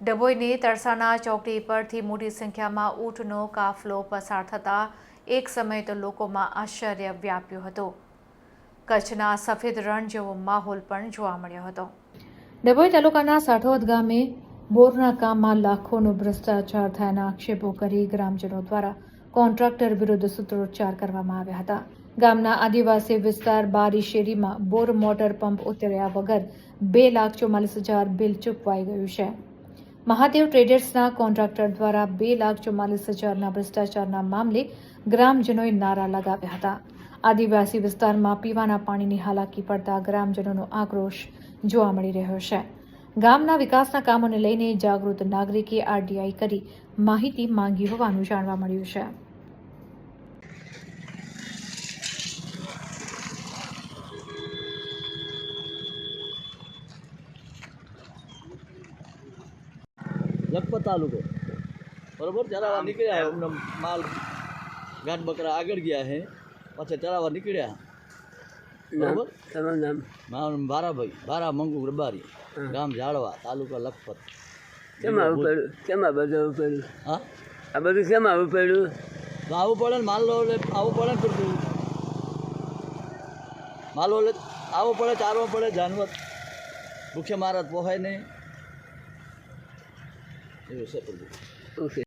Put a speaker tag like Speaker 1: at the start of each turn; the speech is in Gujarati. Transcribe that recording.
Speaker 1: ડભોઈની તરસાના ચોકડી પરથી મોટી સંખ્યામાં ઊંટનો કાફલો પસાર થતાં એક સમયે તો લોકોમાં આશ્ચર્ય વ્યાપ્યું હતું. કચ્છના સફેદ રણ જેવો માહોલ પણ જોવા મળ્યો હતો. ડભોઈ તાલુકાના સાઠોદ ગામે બોરના કામમાં લાખોનો ભ્રષ્ટાચાર થયાના આક્ષેપો કરી ગ્રામજનો દ્વારા કોન્ટ્રાક્ટર વિરુદ્ધ સૂત્રોચ્ચાર કરવામાં આવ્યા હતા. ગામના આદિવાસી વિસ્તાર બારી શેરીમાં બોર મોટર પંપ ઉતર્યા વગર બે લાખ ચોમાલીસ હજાર બિલ ચૂકવાઈ ગયું છે. મહાદેવ ટ્રેડર્સના કોન્ટ્રાક્ટર દ્વારા બે લાખ ચુમ્માલીસ હજારના ભ્રષ્ટાચારના મામલે ગ્રામજનોએ નારા લગાવ્યા હતા. આદિવાસી વિસ્તારમાં પીવાના પાણીની હાલાકી પડતા ગ્રામજનોનો આક્રોશ જોવા મળી રહ્યો છે. ગામના વિકાસના કામોને લઈને જાગૃત નાગરિકે આરટીઆઈ કરી માહિતી માંગી હોવાનું જાણવા મળ્યું છે.
Speaker 2: લખપત તાલુકો. બરોબર? ચરાવા નીકળ્યા અમને માલ ગાઢ બકરા આગળ ગયા છે પાછા ચરાવા નીકળ્યા. બરોબર?
Speaker 3: તમારું નામ?
Speaker 2: મારું નામ ભારાભાઈ ભારા મંગુ રબારી ગામ ઝાડવા તાલુકા લખપત.
Speaker 3: કેમ આવું પડ્યું? કેમ આ બધું આવું પડ્યું?
Speaker 2: હા?
Speaker 3: આ બધું કેમ આવું પડ્યું?
Speaker 2: આવું પડે ને માલ આવું પડે ને માલ લો પડે ચારવું પડે જાનવર. ભૂખે મારા પોહાય નહીં. એવું છે બધું
Speaker 3: ઓકે